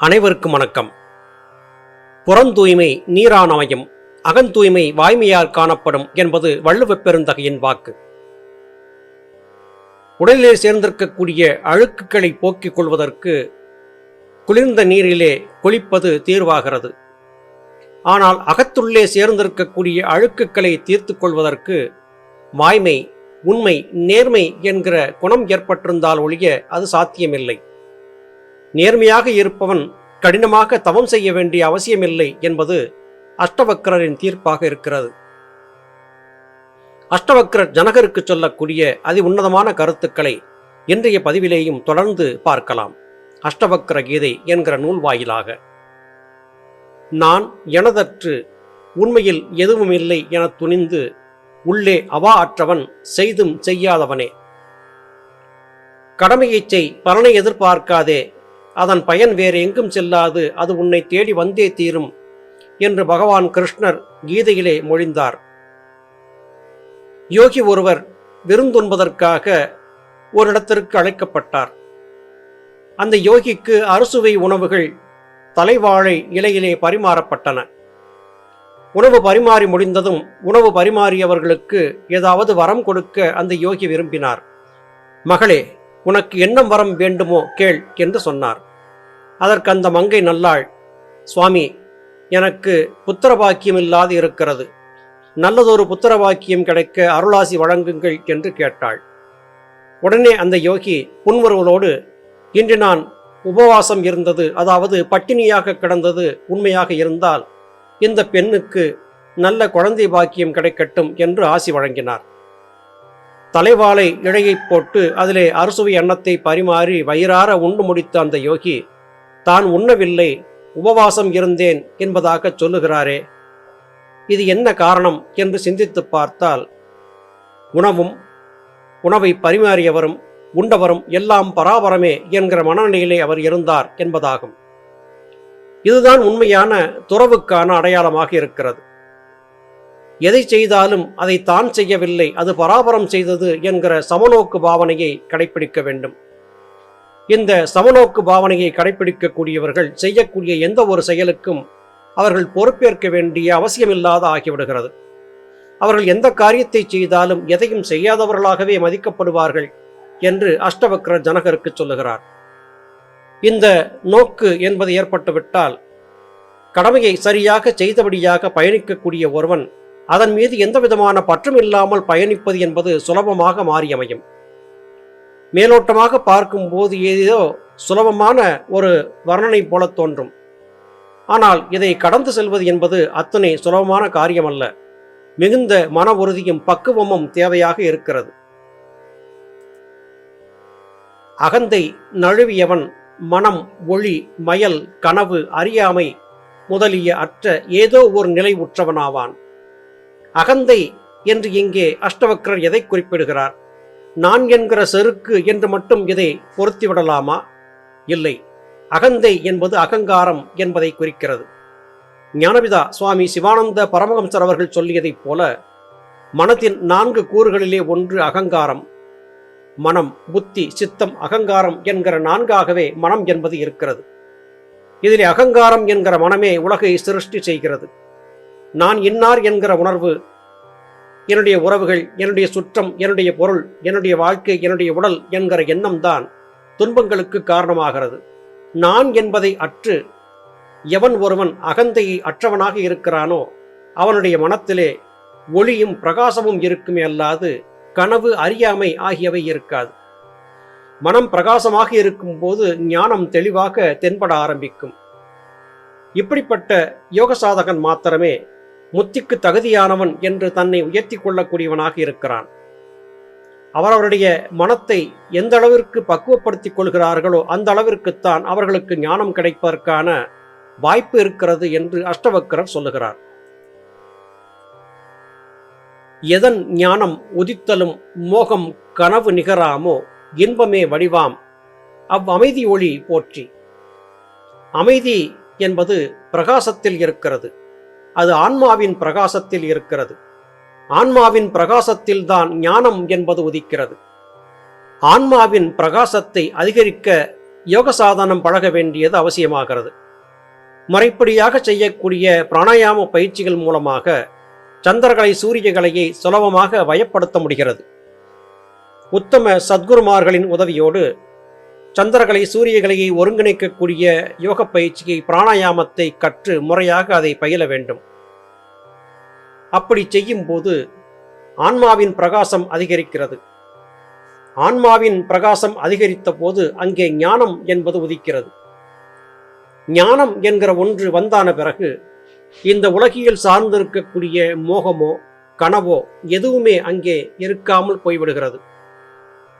அனைவருக்கும் வணக்கம். புறந்தூய்மை நீரான் அகந்தூய்மை வாய்மையால் காணப்படும் என்பது வள்ளுவப் பெருந்தகையின் வாக்கு. உடலிலே சேர்ந்திருக்கக்கூடிய அழுக்குகளை போக்கிக் கொள்வதற்கு குளிர்ந்த நீரிலே குளிப்பது தீர்வாகிறது. ஆனால் அகத்துள்ளே சேர்ந்திருக்கக்கூடிய அழுக்குகளை தீர்த்து கொள்வதற்கு வாய்மை உண்மை நேர்மை என்கிற குணம் ஏற்பட்டிருந்தால் ஒழிய அது சாத்தியமில்லை. நேர்மையாக இருப்பவன் கடினமாக தவம் செய்ய வேண்டிய அவசியமில்லை என்பது அஷ்டவக்கரரின் தீர்ப்பாக இருக்கிறது. அஷ்டவக்கரர் ஜனகருக்கு சொல்லக்கூடிய அதி உன்னதமான கருத்துக்களை இன்றைய பதிவிலேயும் தொடர்ந்து பார்க்கலாம். அஷ்டவக்கர கீதை என்கிற நூல் வாயிலாக. நான் எனதற்று உண்மையில் எதுவும் இல்லை என துணிந்து உள்ளே அவா அற்றவன் செய்தும் செய்யாதவனே. கடமையைச் செய் பலனை எதிர்பார்க்காதே அதன் பயன் வேறு எங்கும் செல்லாது அது உன்னை தேடி வந்தே தீரும் என்று பகவான் கிருஷ்ணர் கீதையிலே மொழிந்தார். யோகி ஒருவர் விருந்துண்பதற்காக ஓரிடத்திற்கு அழைக்கப்பட்டார். அந்த யோகிக்கு அறுசுவை உணவுகள் தலைவாழை இலையிலே பரிமாறப்பட்டன. உணவு பரிமாறி முடிந்ததும் உணவு பரிமாறியவர்களுக்கு ஏதாவது வரம் கொடுக்க அந்த யோகி விரும்பினார். மகளே உனக்கு என்ன வரம் வேண்டுமோ கேள் என்று சொன்னார். அதற்கு அந்த மங்கை நல்லாள் சுவாமி எனக்கு புத்திர பாக்கியம் இல்லாது இருக்கிறது. நல்லதொரு புத்திர பாக்கியம் கிடைக்க அருளாசி வழங்குங்கள் என்று கேட்டாள். உடனே அந்த யோகி புன்வருவதோடு இன்று நான் உபவாசம் இருந்தது அதாவது பட்டினியாக கிடந்தது உண்மையாக இருந்தால் இந்த பெண்ணுக்கு நல்ல குழந்தை பாக்கியம் கிடைக்கட்டும் என்று ஆசி வழங்கினார். தலைவாளை இழையைப் போட்டு அதிலே அறுசுவை அன்னத்தை பரிமாறி வயிறார உண்டு முடித்த அந்த யோகி தான் உண்ணவில்லை உபவாசம் இருந்தேன் என்பதாக சொல்லுகிறாரே. இது என்ன காரணம் என்று சிந்தித்து பார்த்தால் உணவும் உணவை பரிமாறியவரும் உண்டவரும் எல்லாம் பராபரமே என்கிற மனநிலையிலே அவர் இருந்தார் என்பதாகும். இதுதான் உண்மையான துறவுக்கான அடையாளமாக இருக்கிறது. எதை செய்தாலும் அதை தான் செய்யவில்லை அது பராபரம் செய்தது என்கிற சமநோக்கு பாவனையை கடைபிடிக்க வேண்டும். இந்த சமநோக்கு பாவனையை கடைபிடிக்கக்கூடியவர்கள் செய்யக்கூடிய எந்த ஒரு செயலுக்கும் அவர்கள் பொறுப்பேற்க வேண்டிய அவசியமில்லாத ஆகிவிடுகிறது. அவர்கள் எந்த காரியத்தை செய்தாலும் எதையும் செய்யாதவர்களாகவே மதிக்கப்படுவார்கள் என்று அஷ்டவக்ர ஜனகருக்கு சொல்லுகிறார். இந்த நோக்கு என்பது ஏற்பட்டுவிட்டால் கடமையை சரியாக செய்தபடியாக பயணிக்கக்கூடிய ஒருவன் அதன் மீது எந்த விதமான பற்றும் இல்லாமல் பயணிப்பது என்பது சுலபமாக மாறியமையும். மேலோட்டமாக பார்க்கும்போது ஏதோ சுலபமான ஒரு வர்ணனை போல தோன்றும். ஆனால் இதை கடந்து செல்வது என்பது அத்தனை சுலபமான காரியமல்ல. மிகுந்த மன உறுதியும் பக்குவமும் தேவையாக இருக்கிறது. அகந்தை நழுவியவன் மனம் ஒளி மயல் கனவு அறியாமை முதலிய அற்ற ஏதோ ஒரு நிலை உற்றவனாவான். அகந்தை என்று இங்கே அஷ்டவக்ரர் எதை குறிப்பிடுகிறார்? நான் என்கிற செருக்கு என்று மட்டும் இதை பொருத்திவிடலாமா? இல்லை. அகந்தை என்பது அகங்காரம் என்பதை குறிக்கிறது. ஞானபிதா சுவாமி சிவானந்த பரமஹம்சர் அவர்கள் சொல்லியதைப் போல மனத்தின் நான்கு கூறுகளிலே ஒன்று அகங்காரம் மனம் புத்தி சித்தம் அகங்காரம் என்கிற நான்காகவே மனம் என்பது இருக்கிறது. இதில் அகங்காரம் என்கிற மனமே உலகை சிருஷ்டி செய்கிறது. நான் இன்னார் என்கிற உணர்வு என்னுடைய உறவுகள் என்னுடைய சுற்றம் என்னுடைய பொருள் என்னுடைய வாழ்க்கை என்னுடைய உடல் என்கிற எண்ணம் தான் துன்பங்களுக்கு காரணமாகிறது. நான் என்பதை அற்று எவன் ஒருவன் அகந்தையை அற்றவனாக இருக்கிறானோ அவனுடைய மனத்திலே ஒளியும் பிரகாசமும் இருக்குமே அல்லாது கனவு அறியாமை ஆகியவை இருக்காது. மனம் பிரகாசமாக இருக்கும்போது ஞானம் தெளிவாக தென்பட ஆரம்பிக்கும். இப்படிப்பட்ட யோக சாதகன் மாத்திரமே முத்திக்கு தகுதியானவன் என்று தன்னை உயர்த்தி கொள்ளக்கூடியவனாக இருக்கிறான். அவரவருடைய மனத்தை எந்த அளவிற்கு பக்குவப்படுத்திக் கொள்கிறார்களோ அந்த அளவிற்குத்தான் அவர்களுக்கு ஞானம் கிடைப்பதற்கான வாய்ப்பு இருக்கிறது என்று அஷ்டவக்கரர் சொல்லுகிறார். எதன் ஞானம் உதித்தலும் மோகம் கனவு நிகராமோ இன்பமே வடிவாம். அவ் அமைதி ஒளி போற்றி. அமைதி என்பது பிரகாசத்தில் இருக்கிறது. அது ஆன்மாவின் பிரகாசத்தில் இருக்கிறது. ஆன்மாவின் பிரகாசத்தில் தான் ஞானம் என்பது உதிக்கிறது. ஆன்மாவின் பிரகாசத்தை அதிகரிக்க யோக சாதனம் பழக வேண்டியது அவசியமாகிறது. முறைப்படியாக செய்யக்கூடிய பிராணாயாம பயிற்சிகள் மூலமாக சந்திரகலை சூரியகலையை சுலபமாக வயப்படுத்த முடிகிறது. உத்தம சத்குருமார்களின் உதவியோடு சந்திரகலை சூரியகலையை ஒருங்கிணைக்கக்கூடிய யோக பயிற்சியை பிராணாயாமத்தை கற்று முறையாக அதை பயில வேண்டும். அப்படி செய்யும் போது ஆன்மாவின் பிரகாசம் அதிகரிக்கிறது. ஆன்மாவின் பிரகாசம் அதிகரித்த போது அங்கே ஞானம் என்பது உதிக்கிறது. ஞானம் என்கிற ஒன்று வந்தான பிறகு இந்த உலகியல் சார்ந்திருக்கக்கூடிய மோகமோ கனவோ எதுவுமே அங்கே இருக்காமல் போய்விடுகிறது.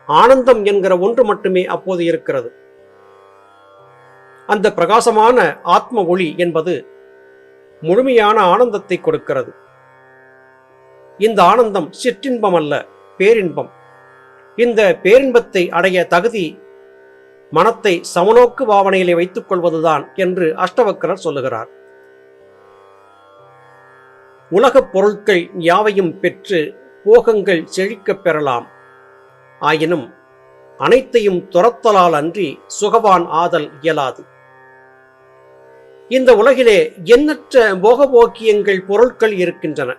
ஆனந்தம் என்கிற ஒன்று மட்டுமே அப்போது இருக்கிறது. அந்த பிரகாசமான ஆத்ம ஒளி என்பது முழுமையான ஆனந்தத்தை கொடுக்கிறது. இந்த ஆனந்தம் சிற்றின்பம் அல்ல பேரின்பம். இந்த பேரின்பத்தை அடைய தகுதி மனத்தை சமநோக்கு பாவனையிலே வைத்துக் கொள்வதுதான் என்று அஷ்டவக்கரர் சொல்லுகிறார். உலகப் பொருட்கள் யாவையும் பெற்று போகங்கள் செழிக்கப் பெறலாம். ஆயினும் அனைத்தையும் துரத்தலால் அன்றி சுகவான் ஆதல் இயலாது. இந்த உலகிலே எண்ணற்ற போகபோக்கியங்கள் பொருட்கள் இருக்கின்றன.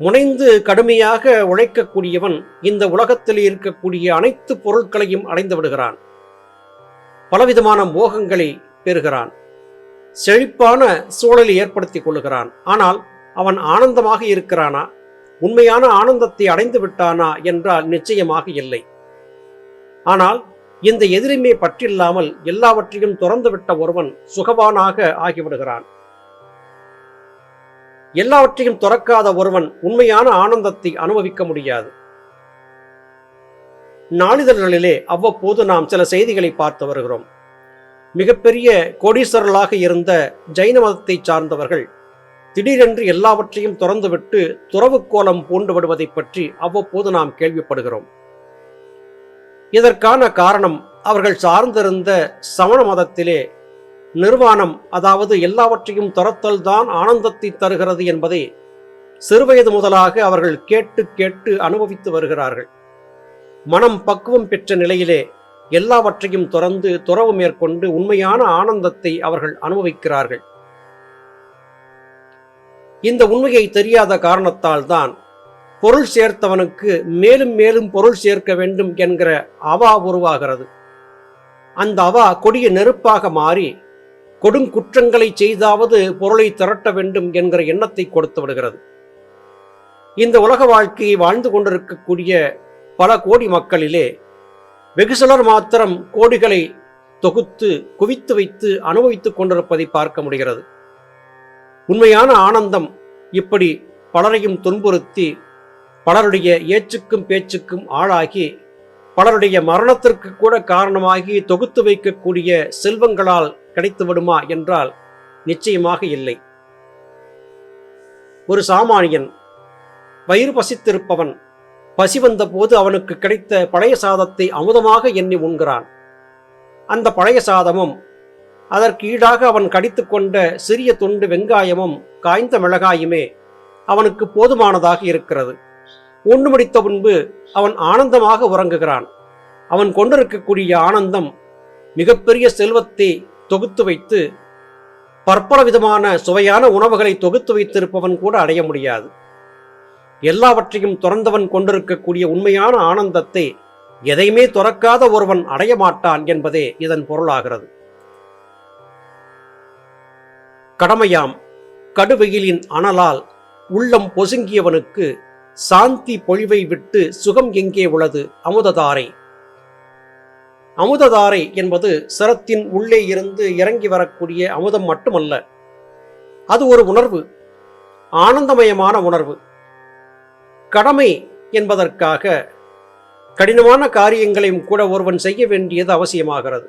முனைந்து கடுமையாக உழைக்கக்கூடியவன் இந்த உலகத்தில் இருக்கக்கூடிய அனைத்து பொருட்களையும் அடைந்து விடுகிறான். பலவிதமான மோகங்களை பெறுகிறான். செழிப்பான சூழலை ஏற்படுத்திக் கொள்ளுகிறான். ஆனால் அவன் ஆனந்தமாக இருக்கிறானா? உண்மையான ஆனந்தத்தை அடைந்து விட்டானா என்றால் நிச்சயமாக இல்லை. ஆனால் இந்த எதிரிமை பற்றில்லாமல் எல்லாவற்றையும் துறந்துவிட்ட ஒருவன் சுகவானாக ஆகிவிடுகிறான். எல்லாவற்றையும் துறக்காத ஒருவன் உண்மையான ஆனந்தத்தை அனுபவிக்க முடியாது. நாளிதழ்களிலே அவ்வப்போது நாம் சில செய்திகளை பார்த்து வருகிறோம். மிகப்பெரிய கோடீஸ்வரர்களாக இருந்த ஜைன மதத்தை சார்ந்தவர்கள் திடீரென்று எல்லாவற்றையும் துறந்துவிட்டு துறவு கோலம் பூண்டு விடுவதை பற்றி அவ்வப்போது நாம் கேள்விப்படுகிறோம். இதற்கான காரணம் அவர்கள் சார்ந்திருந்த சமண மதத்திலே நிர்வாணம் அதாவது எல்லாவற்றையும் துரத்தல் தான் ஆனந்தத்தை தருகிறது என்பதை சிறுவயது முதலாக அவர்கள் கேட்டு கேட்டு அனுபவித்து வருகிறார்கள். மனம் பக்குவம் பெற்ற நிலையிலே எல்லாவற்றையும் துறந்து துறவு மேற்கொண்டு உண்மையான ஆனந்தத்தை அவர்கள் அனுபவிக்கிறார்கள். இந்த உண்மையை தெரியாத காரணத்தால் தான் பொருள் சேர்த்தவனுக்கு மேலும் மேலும் பொருள் சேர்க்க வேண்டும் என்கிற அவா உருவாகிறது. அந்த அவா கொடிய நெருப்பாக மாறி கொடுங்குற்றங்களை செய்தாவது பொருளை திரட்ட வேண்டும் என்கிற எண்ணத்தை கொடுத்து விடுகிறது. இந்த உலக வாழ்க்கையை வாழ்ந்து கொண்டிருக்கக்கூடிய பல கோடி மக்களிலே வெகு சிலர் மாத்திரம் கோடிகளை தொகுத்து குவித்து வைத்து அனுபவித்துக் கொண்டிருப்பதை பார்க்க முடிகிறது. உண்மையான ஆனந்தம் இப்படி பலரையும் துன்புறுத்தி பலருடைய ஏச்சுக்கும் பேச்சுக்கும் ஆளாகி பலருடைய மரணத்திற்கு கூட காரணமாகி தொகுத்து வைக்கக்கூடிய செல்வங்களால் கிடைத்து விடுமா என்றால் நிச்சயமாக இல்லை. ஒரு சாமானியன் வயிறு பசித்திருப்பவன் பசி வந்தபோது அவனுக்கு கிடைத்த பழைய சாதத்தை அமுதமாக எண்ணி உண்கிறான். அந்த பழைய சாதமும் அதற்கு ஈடாக அவன் கடித்து கொண்ட சிறிய துண்டு வெங்காயமும் காய்ந்த மிளகாயுமே அவனுக்கு போதுமானதாக இருக்கிறது. உண்டு முடித்த முன்பு அவன் ஆனந்தமாக உறங்குகிறான். அவன் கொண்டிருக்கக்கூடிய ஆனந்தம் மிகப்பெரிய செல்வத்தை தொகுத்து வைத்து பற்பல விதமான சுவையான உணவுகளை தொகுத்து வைத்திருப்பவன் கூட அடைய முடியாது. எல்லாவற்றையும் துறந்தவன் கொண்டிருக்கக்கூடிய உண்மையான ஆனந்தத்தை எதையுமே துறக்காத ஒருவன் அடைய மாட்டான் என்பதே இதன் பொருளாகிறது. கடமையாம். கடுவெயிலின் அனலால் உள்ளம் பொசுங்கியவனுக்கு சாந்தி பொழிவை விட்டு சுகம் எங்கே உள்ளது? அமுததாரை. அமுததாரை என்பது சிரத்தின் உள்ளே இருந்து இறங்கி வரக்கூடிய அமுதம் மட்டுமல்ல. அது ஒரு உணர்வு. ஆனந்தமயமான உணர்வு. கடமை என்பதற்காக கடினமான காரியங்களையும் கூட ஒருவன் செய்ய வேண்டியது அவசியமாகிறது.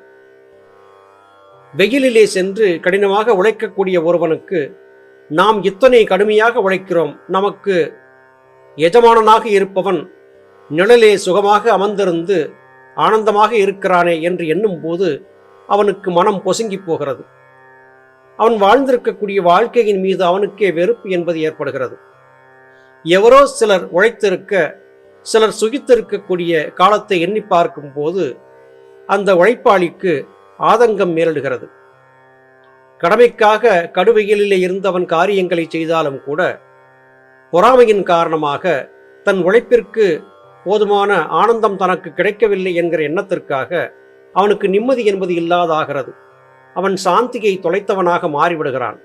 வெயிலிலே சென்று கடினமாக உழைக்கக்கூடிய ஒருவனுக்கு நாம் இத்தனை கடுமையாக உழைக்கிறோம். நமக்கு எஜமானனாக இருப்பவன் நிழலே சுகமாக அமர்ந்திருந்து ஆனந்தமாக இருக்கிறானே என்று எண்ணும்போது அவனுக்கு மனம் பொசுங்கி போகிறது. அவன் வாழ்ந்திருக்கக்கூடிய வாழ்க்கையின் மீது அவனுக்கே வெறுப்பு என்பது ஏற்படுகிறது. எவரோ சிலர் உழைத்திருக்க சிலர் சுகித்திருக்கக்கூடிய காலத்தை எண்ணி பார்க்கும் போது அந்த உழைப்பாளிக்கு ஆதங்கம் மேலிடுகிறது. கடமைக்காக கடுவெயிலிலே இருந்தவன் காரியங்களை செய்தாலும் கூட பொறாமையின் காரணமாக தன் உழைப்பிற்கு போதுமான ஆனந்தம் தனக்கு கிடைக்கவில்லை என்கிற எண்ணத்திற்காக அவனுக்கு நிம்மதி என்பது இல்லாதாகிறது. அவன் சாந்தியை தொலைத்தவனாக மாறிவிடுகிறான்.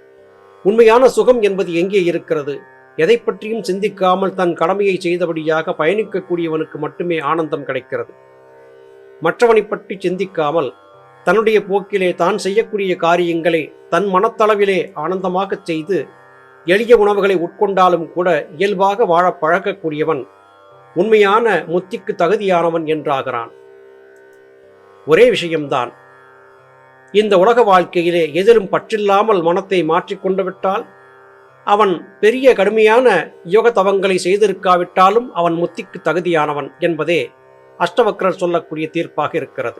உண்மையான சுகம் என்பது எங்கே இருக்கிறது? எதை பற்றியும் சிந்திக்காமல் தன் கடமையை செய்தபடியாக பயணிக்கக்கூடியவனுக்கு மட்டுமே ஆனந்தம் கிடைக்கிறது. மற்றவனை பற்றி சிந்திக்காமல் தன்னுடைய போக்கிலே தான் செய்யக்கூடிய காரியங்களை தன் மனத்தளவிலே ஆனந்தமாக செய்து எளிய உணவுகளை உட்கொண்டாலும் கூட இயல்பாக வாழ பழக்கக்கூடியவன் உண்மையான முத்திக்கு தகுதியானவன் என்றாகிறான். ஒரே விஷயம்தான். இந்த உலக வாழ்க்கையிலே எதிலும் பற்றில்லாமல் மனத்தை மாற்றிக்கொண்டு விட்டால் அவன் பெரிய கடுமையான யோக தவங்களை செய்திருக்காவிட்டாலும் அவன் முத்திக்கு தகுதியானவன் என்பதே அஷ்டவக்ரர் சொல்லக்கூடிய தீர்ப்பாக இருக்கிறது.